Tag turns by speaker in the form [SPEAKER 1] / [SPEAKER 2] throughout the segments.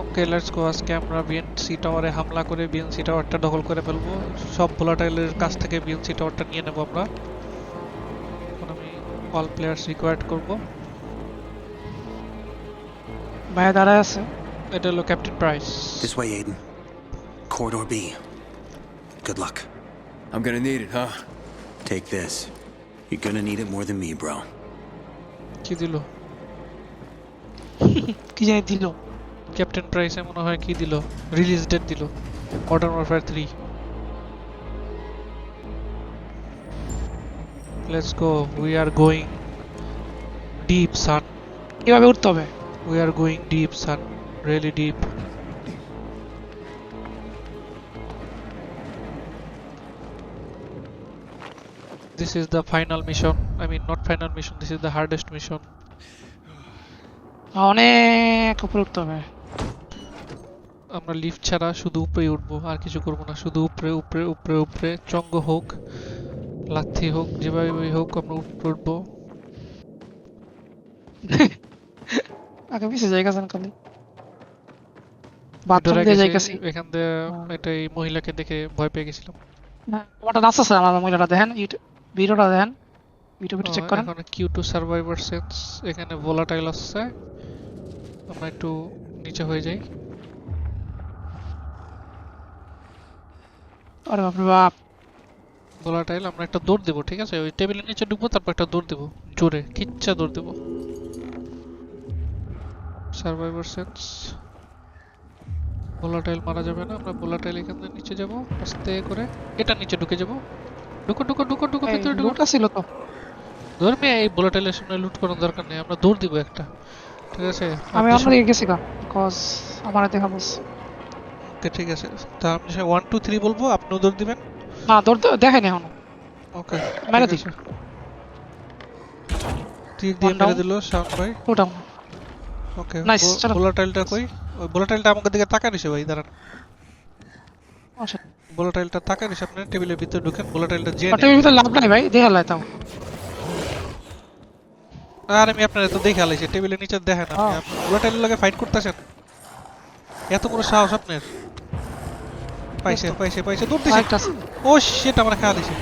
[SPEAKER 1] Okay let's go আজকে আমরা BNC টাওয়ারে হামলা করে বিএনসি টাওয়ারটা দখল করে ফেলব সব ভোলাটাইলের কাছ থেকে বিএনসি টাওয়ারটা নিয়ে নেব আমরা এখন আমি অল প্লেয়ার্স রিকোয়ার্ড করব
[SPEAKER 2] ভাইয়া দাঁড়ায় আছে
[SPEAKER 1] এটা হলো Captain Price
[SPEAKER 3] This way, Aiden. Corridor B. Good luck.
[SPEAKER 4] I'm gonna need it, huh?
[SPEAKER 3] Take this. You're gonna need it more than me, bro.
[SPEAKER 1] কি দিল
[SPEAKER 2] কি জানি দিল
[SPEAKER 1] ক্যাপ্টেন প্রাইসে মনে হয় কি দিল রিলিজ ডেট দিল modern warfare three let's go we are going deep sun
[SPEAKER 2] কীভাবে উঠতে হবে
[SPEAKER 1] We are going deep, son. Really deep. This is the final mission. I mean, not final mission. This is the hardest mission.
[SPEAKER 2] অনেক উপরে উঠতে হবে
[SPEAKER 1] আমরা lift ছাড়া শুধু উপরেই উঠবো আর কিছু করব না। শুধু উপরে উপরে উপরে উপরে চঙ্গ হোক লাথি হোক যেভাবে হোক আমরা উপরে উঠবো।
[SPEAKER 2] আগে পিছিয়ে জায়গা যান খালি। বাথরুম দিয়ে
[SPEAKER 1] গেছি, এখান দিয়ে
[SPEAKER 2] হ্যাঁ।
[SPEAKER 1] এই মহিলাকে দেখে ভয় পেয়ে গেছিলাম।
[SPEAKER 2] ওটা নাচতেছে আমার মহিলাটা দেখেন ইউটিউব ভিডিওটা দেখেন চেক করেন।
[SPEAKER 1] এখানে কিউ টু সার্ভাইভার সেন্স এখানে ভোলাটাইল আসছে আমরা একটু নিচে হয়ে যাই।
[SPEAKER 2] আরে বাপরে বাপ।
[SPEAKER 1] ভোলাটাইল আমরা একটা দৌড় দেবো ঠিক আছে? ওই টেবিলের নিচে ঢুকবো তারপর একটা দৌড় দেবো জোরে কিচ্ছা দৌড় দেবো। সার্ভাইভার সেন্স ভোলাটাইল মারা যাবে না আমরা ভোলাটাইল এখান থেকে নিচে যাব আস্তে করে এটা নিচে ঢুকে যাব। ঢুকো ঢুকো ঢুকো ঢুকো ভিতরে ঢুকো।
[SPEAKER 2] ছিল তো।
[SPEAKER 1] ধরবে এই ভোলাটাইলের সামনে লুট করার দরকার নেই আমরা দৌড় দিব একটা ঠিক আছে?
[SPEAKER 2] আমি আপনাদের গেছি গা বিকজ আমার দেখা বস
[SPEAKER 1] ওকে ঠিক আছে। তা আপনি ওয়ান টু থ্রি বলব আপনি দৌড় দিবেন?
[SPEAKER 2] না দৌড় দেখেনি এখনও।
[SPEAKER 1] ওকে
[SPEAKER 2] মেরে
[SPEAKER 1] ঠিক
[SPEAKER 2] দিই।
[SPEAKER 1] তীর দিয়ে মেরে. দিল শাম ভাই।
[SPEAKER 2] ওটাও
[SPEAKER 1] ওকে
[SPEAKER 2] Nice, চলো।
[SPEAKER 1] বোলাটাইলটা কই? ওই বোলাটাইলটা আমাদের দিকে তাকা নিছে ভাই দাঁড়ান।
[SPEAKER 2] আচ্ছা
[SPEAKER 1] বোলাটাইলটা তাকা নিছে আপনি টেবিলের ভিতরে ঢুকেন বোলাটাইলটা যে
[SPEAKER 2] টেবিল ভিতরে লাভ নাই ভাই দেখে লাই তাও।
[SPEAKER 1] আর আমি আপনার তো দেখে আলাইছি টেবিলের নিচে দেখেন আপনি।
[SPEAKER 2] হ্যাঁ।
[SPEAKER 1] আপনি বোলাটাইলের লগে ফাইট করতেছেন? এত বড় সাহস আপনার? পাইছে পাইছে পাইছে দৌড় দিছে। ও শিট আমরা খেয়া দিছি।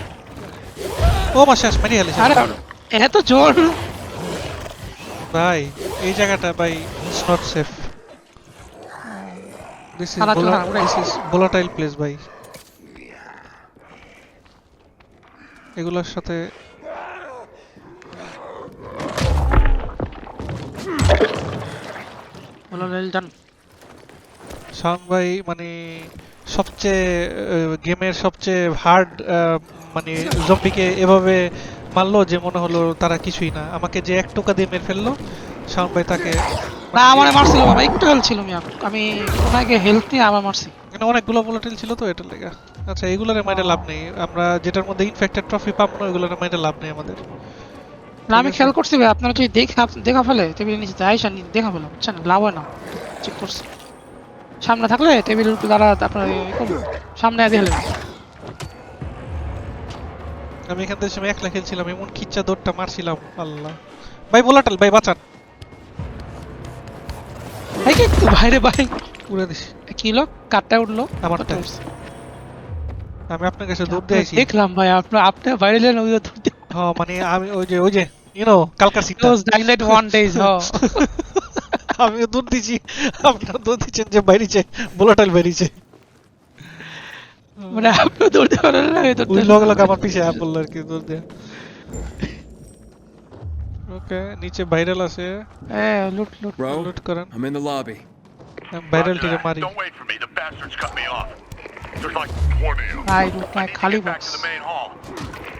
[SPEAKER 1] ও মা শেষ মারি হেলেছে
[SPEAKER 2] আরে এত জোর?
[SPEAKER 1] ভাই এই জায়গাটা ভাই it's
[SPEAKER 2] not safe this
[SPEAKER 1] is. This volatile place ভাই। এগুলোর সাথে
[SPEAKER 2] বলো রেল ডান
[SPEAKER 1] ভাই মানে সবচেয়ে গেমের সবচেয়ে হার্ড মানে জম্বিকে এভাবে মারলো যে মনে হলো তারা কিছুই না। আমাকে যে এক টোকা দিয়ে মেরে ফেলল শাওন ভাই তাকে
[SPEAKER 2] না আমার মারছিল বাবা একটু হেলথ ছিল মিয়া। আমি ওনাকে হেলথ নিয়ে আবার মারছি।
[SPEAKER 1] এখানে অনেকগুলো ভোলাটাইল ছিল তো এটার লেগা। আচ্ছা এগুলোর মাইনে লাভ নেই। আমরা যেটার মধ্যে ইনফেক্টেড ট্রফি পাবো না ওগুলোর মাইনে লাভ নেই আমাদের।
[SPEAKER 2] না আমি। খেয়াল করছি ভাই আপনারা যদি দেখে দেখা ফেলে টেবিলের নিচে আইসা দেখা ফেলে বুঝছেন? লাভ হয় না। চেক করছি। সামনে থাকলে উপর দাঁড়া আপনার সামনে দিয়ে হেলে।
[SPEAKER 1] আমি এখান থেকে সময় একলা খেলছিলাম এমন খিচ্চা দৌড়টা মারছিলাম আল্লাহ। ভাই ভোলাটাল ভাই বাঁচান।
[SPEAKER 2] এই কি বাইরে ভাই।
[SPEAKER 1] উড়ে দিস।
[SPEAKER 2] কি হলো? কাটটা উঠল? আমার
[SPEAKER 1] আমি আপনার কাছে দৌড় দিয়ে আইছি
[SPEAKER 2] দেখলাম ভাই আপনার আপনি বাইরে এলেন ওই ধরতে
[SPEAKER 1] হ্যাঁ মানে আমি ওই যে ওই যে ইউ নো কালকার সিটটা।
[SPEAKER 2] those dilate one days হ।
[SPEAKER 1] আমি দৌড় দিছি আপনারা দৌড় দিচ্ছেন যে বাইরেছে ভোলাটাইল বাইরেছে
[SPEAKER 2] মানে আপনি দৌড়তে পারেন না
[SPEAKER 1] ওই লগে লগে আমার পিছে অ্যাপ বলল আর কি দৌড় দিয়ে। ওকে নিচে ভাইরাল আছে।
[SPEAKER 2] হ্যাঁ লুট লুট।
[SPEAKER 1] লুট করেন।
[SPEAKER 4] I'm in the lobby.
[SPEAKER 1] আমি ভাইরাল টিকে মারি।
[SPEAKER 5] Don't wait for me. The bastards cut me off. There's like 20 of them.
[SPEAKER 2] নাই লুট নাই
[SPEAKER 5] I need to
[SPEAKER 2] খালি বক্স.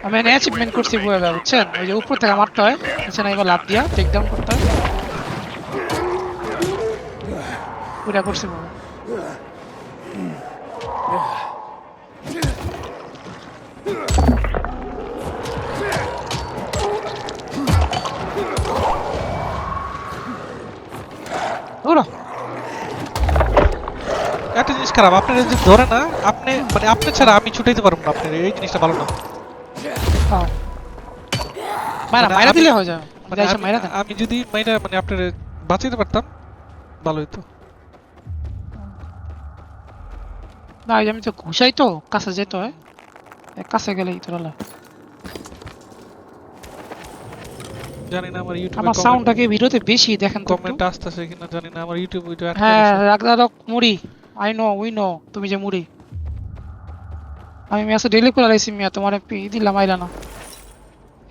[SPEAKER 2] আমি অ্যাচিভমেন্ট করছি বয়ে বুঝছেন? ওই যে উপর থেকে মারতে হয়। নিচে না এবার লাভ দিয়া টেক ডাউন করতে হয়। ওইটা করছি ওরা
[SPEAKER 1] একটা জিনিস খারাপ আপনার যদি ধরে না আপনি মানে আপনি ছাড়া আমি ছুটাইতে পারব না আপনার এই জিনিসটা ভালো না।
[SPEAKER 2] হ্যাঁ। মারা
[SPEAKER 1] মানে
[SPEAKER 2] মারা দিলে হয়ে যাবে।
[SPEAKER 1] মানে
[SPEAKER 2] মানে
[SPEAKER 1] আমি- আমি যদি মাইরা মানে আপনার বাঁচাইতে পারতাম ভালো হইতো।
[SPEAKER 2] না আমি তো ঘুষাই তো কাছে যেতে হয় কাছে গেলেই তো
[SPEAKER 1] জানি না আমার ইউটিউবে
[SPEAKER 2] আমার সাউন্ডটা ভিডিওতে বেশি দেখেন তো
[SPEAKER 1] কমেন্ট আসতেছে কিনা জানি না আমার ইউটিউব ভিডিও আটকে
[SPEAKER 2] হ্যাঁ রাগদারক মুড়ি। আই নো উই নো তুমি যে মুড়ি। আমি মেসে ডেলি করে লাইছি মিয়া তোমার পি দিলাম আইলা না।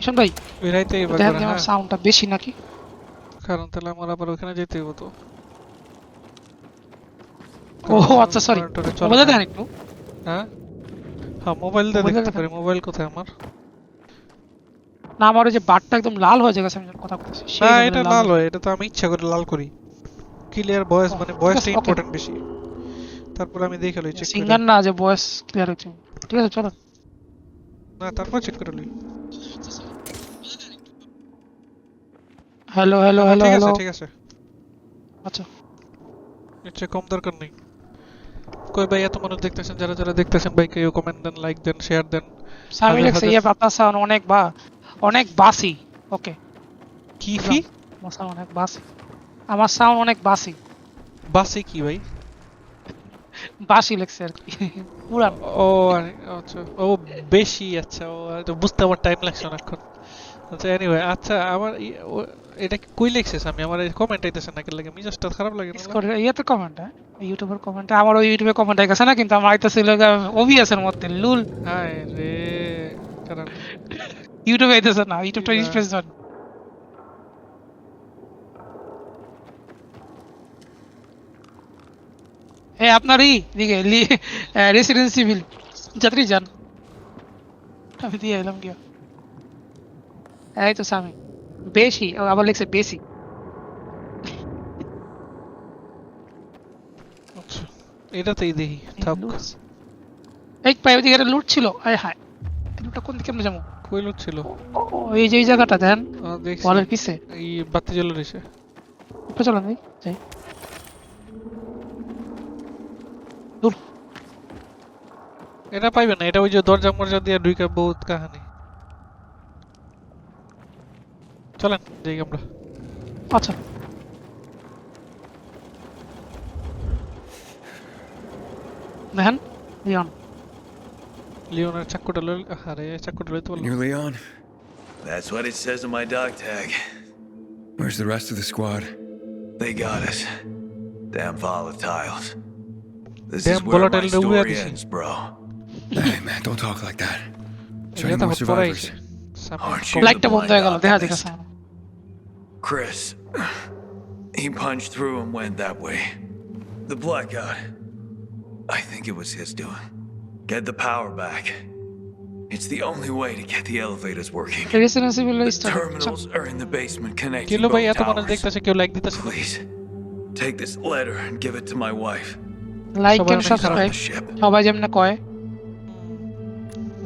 [SPEAKER 2] ঈশান ভাই
[SPEAKER 1] ওই রাইতে এবার
[SPEAKER 2] দেখেন আমার
[SPEAKER 1] হ্যাঁ।
[SPEAKER 2] সাউন্ডটা বেশি নাকি।
[SPEAKER 1] কারণ তাহলে আমার আবার ওখানে যেতে হইব তো।
[SPEAKER 2] ও আচ্ছা সরি মোবাইলে। একটু।
[SPEAKER 1] হ্যাঁ? হ্যাঁ মোবাইল দিয়ে দেখতে পারি মোবাইল কোথায় আমার?
[SPEAKER 2] না আমার ওই যে বারটা একদম লাল হয়ে গেছে আমি কথা level
[SPEAKER 1] এটা লাল হয় এটা তো আমি ইচ্ছা করে লাল করি। ক্লিয়ার ভয়েস মানে
[SPEAKER 2] ঠিক
[SPEAKER 1] ভয়েসটা ইম্পর্টেন্ট বেশি। তারপর আমি দেখে লই চেক
[SPEAKER 2] সিঙ্গার না। যে ভয়েস ক্লিয়ার হচ্ছে ঠিক আছে চলো।
[SPEAKER 1] না তারপর চেক করে লই।
[SPEAKER 2] হ্যালো হ্যালো হ্যালো
[SPEAKER 1] ঠিক আছে ঠিক আছে।
[SPEAKER 2] আচ্ছা।
[SPEAKER 1] ইচ্ছে কম দরকার নেই। কই ভাই এত মানুষ দেখতেছেন যারা যারা দেখতেছেন ভাই কেউ কমেন্ট দেন লাইক দেন শেয়ার দেন।
[SPEAKER 2] সামি লেখছে ইয়ে পাতা সাউন্ড অনেক বা অনেক বাসি। ওকে
[SPEAKER 1] কি
[SPEAKER 2] আমার সাউন্ড অনেক বাসি। আমার সাউন্ড অনেক বাসি।
[SPEAKER 1] বাসে কি ভাই?
[SPEAKER 2] বাসি লেখছে আর কি। পুরান।
[SPEAKER 1] ও আচ্ছা। ও বেশি আচ্ছা। ও বুঝতে আমার টাইম লাগছে অনেকক্ষণ। আচ্ছা এনিওয়ে আচ্ছা আমার ই- ও- এটা কি কই লিখছিস আমি? আমার কমেন্ট আইতেছে না কি লাগে? মিজাজটা খারাপ লাগে না?
[SPEAKER 2] ডিসকর্ড ইয়েতে কমেন্ট হ্যাঁ? ইউটিউবের কমেন্ট আমার ওই ইউটিউবে কমেন্ট আই গেছে না কিন্তু আমার আইতেছিল ওবিএস এর মধ্যে লুল।
[SPEAKER 1] হায় রে কারণ
[SPEAKER 2] ইউটিউবে আইতেছে না ইউটিউবটা
[SPEAKER 1] না।
[SPEAKER 2] রিফ্রেশ দেন এ আপনারই দিকে রেসিডেন্সি সিভিল যাত্রী যান। আমি দিয়ে এলাম গিয়া। এই তো সামি বেশি ও আবার লিখছে বেশি।
[SPEAKER 1] আচ্ছা এটাতেই দেখি থাক।
[SPEAKER 2] এই পাই ওইদিকে একটা লুট ছিল। আয় হায় লুটটা কোন দিকে আমরা যাব?
[SPEAKER 1] কই লোক ছিল?
[SPEAKER 2] ও- এই যে এই জায়গাটা দেন। ওয়ালের পিছে।
[SPEAKER 1] এই বাতি জ্বলে রয়েছে
[SPEAKER 2] চলো নেই যাই। দূর।
[SPEAKER 1] এটা পাইবে না এটা ওই যে দরজা মরজা দিয়ে ঢুকে বহুত কাহিনী। চলেন যাই আমরা
[SPEAKER 2] আচ্ছা দেখেন লিওন
[SPEAKER 1] লিওনের চাক্কুটা লই আরে চাক্কুটা লইতে পারলাম
[SPEAKER 4] You're Leon?
[SPEAKER 6] That's what it says on my dog tag.
[SPEAKER 4] Where's the rest of the squad?
[SPEAKER 6] They got us. Damn volatiles. This
[SPEAKER 1] Damn
[SPEAKER 6] is where my
[SPEAKER 1] volatile the
[SPEAKER 6] story
[SPEAKER 1] weird is.
[SPEAKER 6] ends, bro.
[SPEAKER 4] hey, man, don't talk like that. Show
[SPEAKER 1] এটা
[SPEAKER 4] any
[SPEAKER 1] তো
[SPEAKER 4] more
[SPEAKER 1] hot পড়াই
[SPEAKER 4] survivors.
[SPEAKER 6] Aren't you?
[SPEAKER 2] লাইটটা বন্ধ হয়ে গেল দেখা দেখেছে
[SPEAKER 6] Chris. He punched through and went that way. The blackout. I think it was his doing. Get the power back. It's the only way to get the elevators working.
[SPEAKER 2] Residency bill
[SPEAKER 6] The terminals are in the basement connecting
[SPEAKER 1] kilo ভাই
[SPEAKER 6] both
[SPEAKER 1] এত মানুষ
[SPEAKER 6] towers.
[SPEAKER 1] দেখতেছে কেউ like দিতেছে না
[SPEAKER 6] Please, take this letter and give it to my wife.
[SPEAKER 2] Like
[SPEAKER 1] সবাই
[SPEAKER 2] and
[SPEAKER 1] অনেক
[SPEAKER 6] Get on
[SPEAKER 2] subscribe
[SPEAKER 6] the ship.
[SPEAKER 2] সবাই যেমন কয়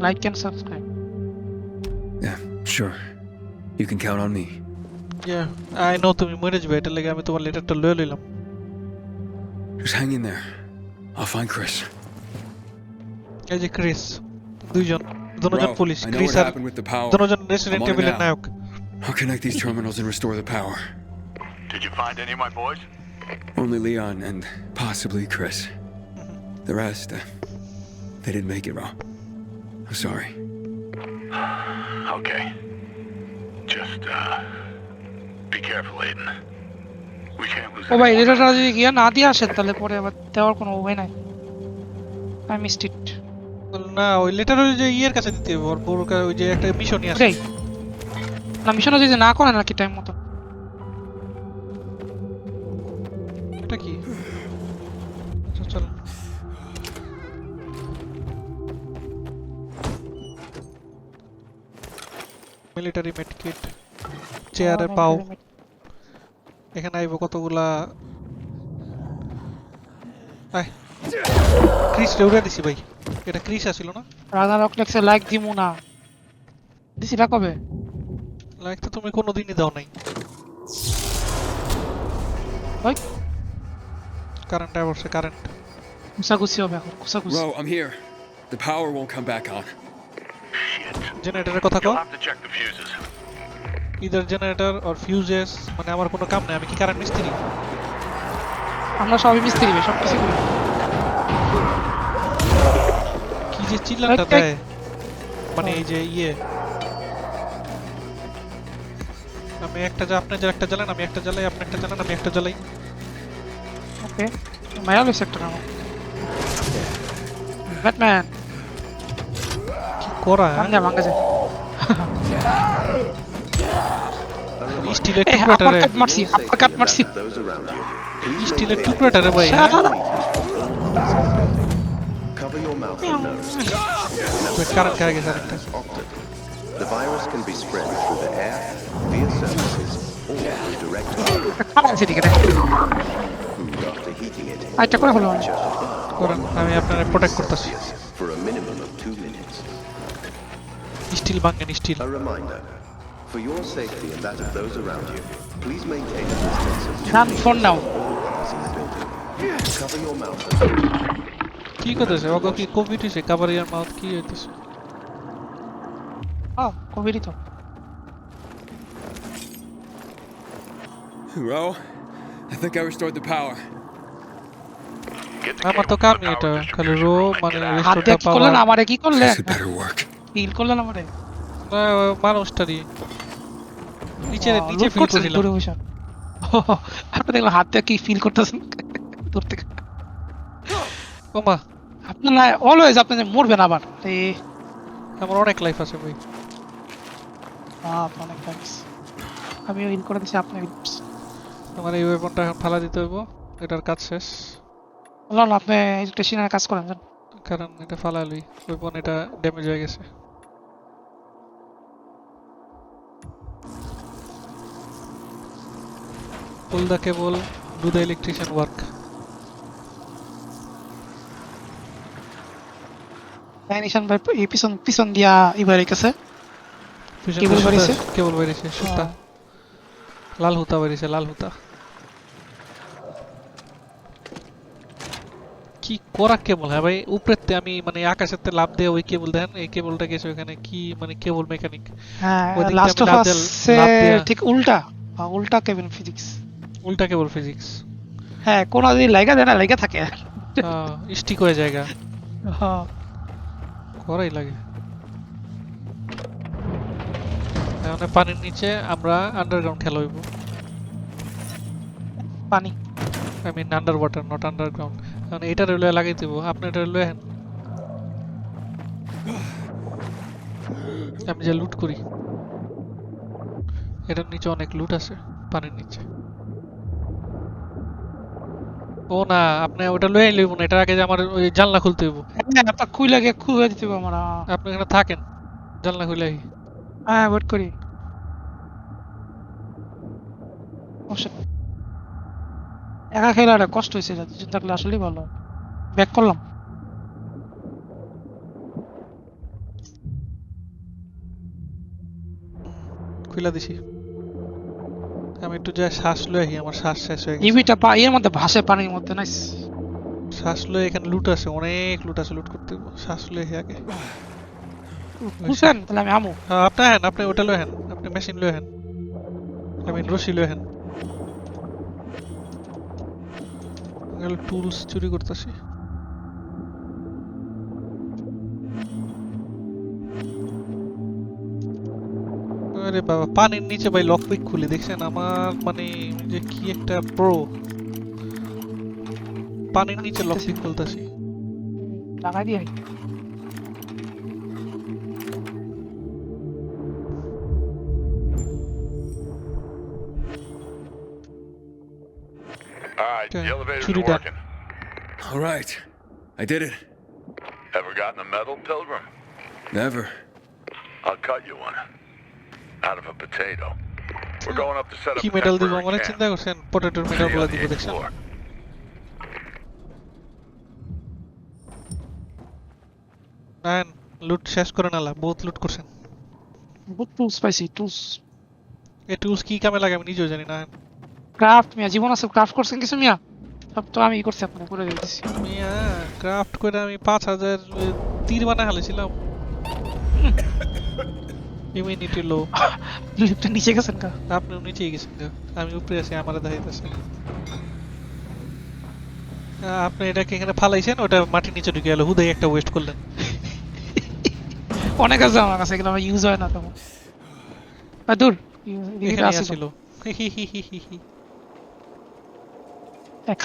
[SPEAKER 2] like and subscribe
[SPEAKER 4] Yeah, sure. You can count on me.
[SPEAKER 1] I know তুমি মরে যাবে এটা লাগে আমি তোমার লেটারটা লয়ে লইলাম
[SPEAKER 4] Just hang in there. I'll find Chris.
[SPEAKER 1] এই যে ক্রিস দুইজন দুজন
[SPEAKER 4] Bro,
[SPEAKER 1] police
[SPEAKER 4] I know
[SPEAKER 1] Chris
[SPEAKER 4] what
[SPEAKER 1] R
[SPEAKER 4] happened with the power.
[SPEAKER 1] দুজন রেসিডেন্ট
[SPEAKER 4] I'm on it
[SPEAKER 1] টেবিলের
[SPEAKER 4] now.
[SPEAKER 1] Naik
[SPEAKER 4] I'll connect these terminals and restore the power.
[SPEAKER 5] Did you find any of my boys?
[SPEAKER 4] Only Leon and possibly Chris. The rest, uh, they didn't make it, Ro. I'm sorry.
[SPEAKER 5] Okay. Just, uh, be careful, Aiden. We can't lose
[SPEAKER 2] ও ভাই
[SPEAKER 5] any
[SPEAKER 2] যদি গিয়া না দিয়ে আসেন তাহলে পরে আবার দেওয়ার কোনো ওয়ে নাই। আই মিসড ইট
[SPEAKER 1] না ওই লেটার ওই যে ইয়ের কাছে দিতে হবে ওর বড় ওই যে একটা মিশনই আছে।
[SPEAKER 2] না মিশনও যদি না করেন আর কি টাইম মতো?
[SPEAKER 1] এটা কি? আচ্ছা চল। মিলিটারি মেড কিট চেয়ারে পাও। এখানে আইব কতগুলা? ক্রিস রে উড়ে দিছি ভাই। এটা ক্রিস আসিল না?
[SPEAKER 2] রাজা রক লেখছে লাইক দিমু না। দিছিলা কবে?
[SPEAKER 1] লাইক তো তুমি কোনোদিনই দাও নাই।
[SPEAKER 2] ওই।
[SPEAKER 1] কারেন্ট অবশ্যই কারেন্ট
[SPEAKER 2] ঘুষাঘুষি হবে এখন ঘুষাঘুষি
[SPEAKER 4] Ro, I'm here. The power won't come back on.
[SPEAKER 5] Shit.
[SPEAKER 1] জেনারেটরের কথা কো ইদার জেনারেটর অর ফিউজেস মানে আমার কোনো কাম নাই আমি কি কারেন্ট মিস্ত্রি?
[SPEAKER 2] আমরা সবই মিস্ত্রি সব কিছু করি।
[SPEAKER 1] যে চিল্লাটা দেয়? মানে এই যে ইয়ে। আমি একটা যা আপনি যে একটা জ্বালান আমি একটা জ্বালাই আপনি একটা জ্বালান আমি একটা জ্বালাই।
[SPEAKER 2] ওকে মায়া লইছে একটা নাম ব্যাটম্যান
[SPEAKER 1] কি করা
[SPEAKER 2] ভাঙ্গা ভাঙ্গা যায়।
[SPEAKER 1] স্টিলের
[SPEAKER 2] এই
[SPEAKER 1] টুকরাটা রে
[SPEAKER 2] আপারকাট মারছি আপারকাট মারছি
[SPEAKER 1] স্টিলের
[SPEAKER 7] maintain
[SPEAKER 1] ভাই হ্যাঁ?
[SPEAKER 2] শালা।
[SPEAKER 7] Cover your mouth and nose.
[SPEAKER 1] কারণ খেয়ে গেছে আরেকটা
[SPEAKER 7] The virus can be spread through the air, via surfaces, or through direct food after heating it.
[SPEAKER 2] আরেকটা করে হলো
[SPEAKER 1] করেন আমি আপনার প্রোটেক্ট করতেছি
[SPEAKER 7] for a minimum of two minutes.
[SPEAKER 1] Still ভাঙেন still
[SPEAKER 7] A reminder. For your safety and that of those around you, please maintain a distance of two
[SPEAKER 2] run phone now
[SPEAKER 7] meters in the building. Cover your mouth and
[SPEAKER 1] কি করতেছে ওগো কি Covid হইছে cover ইয়ার mouth কি হইতেছে
[SPEAKER 2] হ্যাঁ কোভিডই তো
[SPEAKER 4] Ro, I think I restored the power.
[SPEAKER 5] Get the
[SPEAKER 1] আমার তো
[SPEAKER 5] cable
[SPEAKER 1] কামই
[SPEAKER 5] to the
[SPEAKER 1] এটা
[SPEAKER 5] power
[SPEAKER 1] খালি
[SPEAKER 5] district.
[SPEAKER 1] রো মানে
[SPEAKER 2] হাত
[SPEAKER 1] রেস্টোরটা
[SPEAKER 2] দিয়ে কি করলেন
[SPEAKER 1] পাওয়ার
[SPEAKER 2] আমারে কি করলেন
[SPEAKER 4] This had better work.
[SPEAKER 2] Feel করলেন আমারে
[SPEAKER 1] মানুষটারই নিচে নিচে ফিল
[SPEAKER 2] বসে আপনি দেখলাম হাত দিয়ে কি ফিল করতেছেন? দূর থেকে।
[SPEAKER 1] ওমা
[SPEAKER 2] আপনার না অলওয়েজ আপনি মরবেন আবার। এই
[SPEAKER 1] আমার অনেক লাইফ আছে ভাই
[SPEAKER 2] অনেক আমি করে দিছি আপনি
[SPEAKER 1] আমার এই ওয়েপনটা এখন ফালা দিতে হইব। এটার কাজ শেষ।
[SPEAKER 2] বললাম আপনি স্টেশনের কাজ করেন
[SPEAKER 1] কারণ এটা ফালালই ওয়েপন এটা ড্যামেজ হয়ে গেছে। Pull the cable do the electrician work
[SPEAKER 2] Nishan ভাই এই পিছন পিছন দিয়া ইবার গেছে। কেবল বাড়িছে?
[SPEAKER 1] কেবল বেরিয়েছে সুতা। লাল হুতা বেরিয়েছে লাল হুতা। কি করা কেবল? হ্যাঁ ভাই উপরেতে আমি মানে আকাশেতে লাভ দিয়ে ওই কেবল দেন এই কেবলটা গেছে ওখানে কি মানে কেবল মেকানিক
[SPEAKER 2] হ্যাঁ লাস্ট অফ আসে ঠিক উল্টা হ্যাঁ, উল্টা কেবিন ফিজিক্স
[SPEAKER 1] উল্টা কেবল ফিজিক্স
[SPEAKER 2] হ্যাঁ কোন যদি লাইগা দেয় না লাইগা থাকে।
[SPEAKER 1] স্টিক হয়ে জায়গা
[SPEAKER 2] হ্যাঁ।
[SPEAKER 1] করাই লাগে। মানে পানির নিচে আমরা আন্ডারগ্রাউন্ড খেলা হইব।
[SPEAKER 2] পানি।
[SPEAKER 1] I mean under water not underground কারণ এটা রেলওয়ে লাগাই দিব আপনি এটা রেলওয়ে হেন। আমি যে লুট করি এটার নিচে অনেক লুট আছে পানির নিচে। ও না আপনি ওটা লয়ে লইব না এটার আগে যে আমার ওই জানলা খুলতে হইব।
[SPEAKER 2] হ্যাঁ আপনার খুই লাগে খুলে দিতে আমরা।
[SPEAKER 1] আপনি এখানে থাকেন জানলা খুলে।
[SPEAKER 2] হ্যাঁ ওয়েট করি। একা খেলা একটা কষ্ট হয়েছে দুজন থাকলে আসলেই ভালো। ব্যাক করলাম।
[SPEAKER 1] খুলে দিছি। আমি একটু যা শ্বাস লয়ে আহি আমার শ্বাস শেষ হয়ে গেছে।
[SPEAKER 2] ইভিটা পা এর মধ্যে ভাসে পানির মধ্যে নাইস।
[SPEAKER 1] শ্বাস লয়ে এখানে লুট আছে অনেক লুট আছে লুট করতে শ্বাস লয়ে আহি আগে।
[SPEAKER 2] বুঝছেন তাহলে আমি আমু।
[SPEAKER 1] হ্যাঁ, আপনি হেন আপনি ওটা লয়ে হেন আপনি মেশিন লয়ে হেন আমি রশি লয়ে হেন টুলস চুরি করতেছি। আরে বাবা পানির নিচে ভাই লক পিক খুলে দেখছেন আমার মানে যে কি একটা প্রো পানির নিচে লক পিক খুলতেছি
[SPEAKER 2] লাগাই দিয়ে
[SPEAKER 5] All right,
[SPEAKER 1] Okay,
[SPEAKER 5] the elevators
[SPEAKER 1] shoot
[SPEAKER 5] are
[SPEAKER 1] it down.
[SPEAKER 5] working.
[SPEAKER 4] All right. I did it.
[SPEAKER 5] Ever gotten a medal, Pilgrim?
[SPEAKER 4] Never.
[SPEAKER 5] I'll cut you one. Out of a potato. We're going up to set up
[SPEAKER 1] কি
[SPEAKER 5] a
[SPEAKER 1] দিব মানে চিন্তা করছেন পটেটোর
[SPEAKER 5] মেডালগুলো
[SPEAKER 1] দিব দেখছেন nine লুট শেষ করে নালা বহুত লুট করছেন।
[SPEAKER 2] বহুত টুলস পাইছি টুলস
[SPEAKER 1] এই টুলস কি কামে লাগে আমি নিজেও জানি না
[SPEAKER 2] ক্রাফট মিয়া জীবন আছে ক্রাফট করছেন কিছু মিয়া? সব তো আমি করছি আপনাকে করে দিয়েছি
[SPEAKER 1] মিয়া ক্রাফট করে আমি পাঁচ হাজার এ, তীর বানা হালেছিলাম ইমিউনিটি লো
[SPEAKER 2] লিফটে নিচে গেছেন কা
[SPEAKER 1] আপনি নিচেই গেছেন গো। আমি উপরে আছি আমার দেখাইতেছে আপনি এটাকে এখানে ফালাইছেন ওটা মাটির নিচে ঢুকে গেল। হুদাই একটা ওয়েস্ট করলেন।
[SPEAKER 2] অনেক আছে আমার কাছে এগুলো ইউজ হয় না তেমন দূর।
[SPEAKER 1] এখানে। আসিল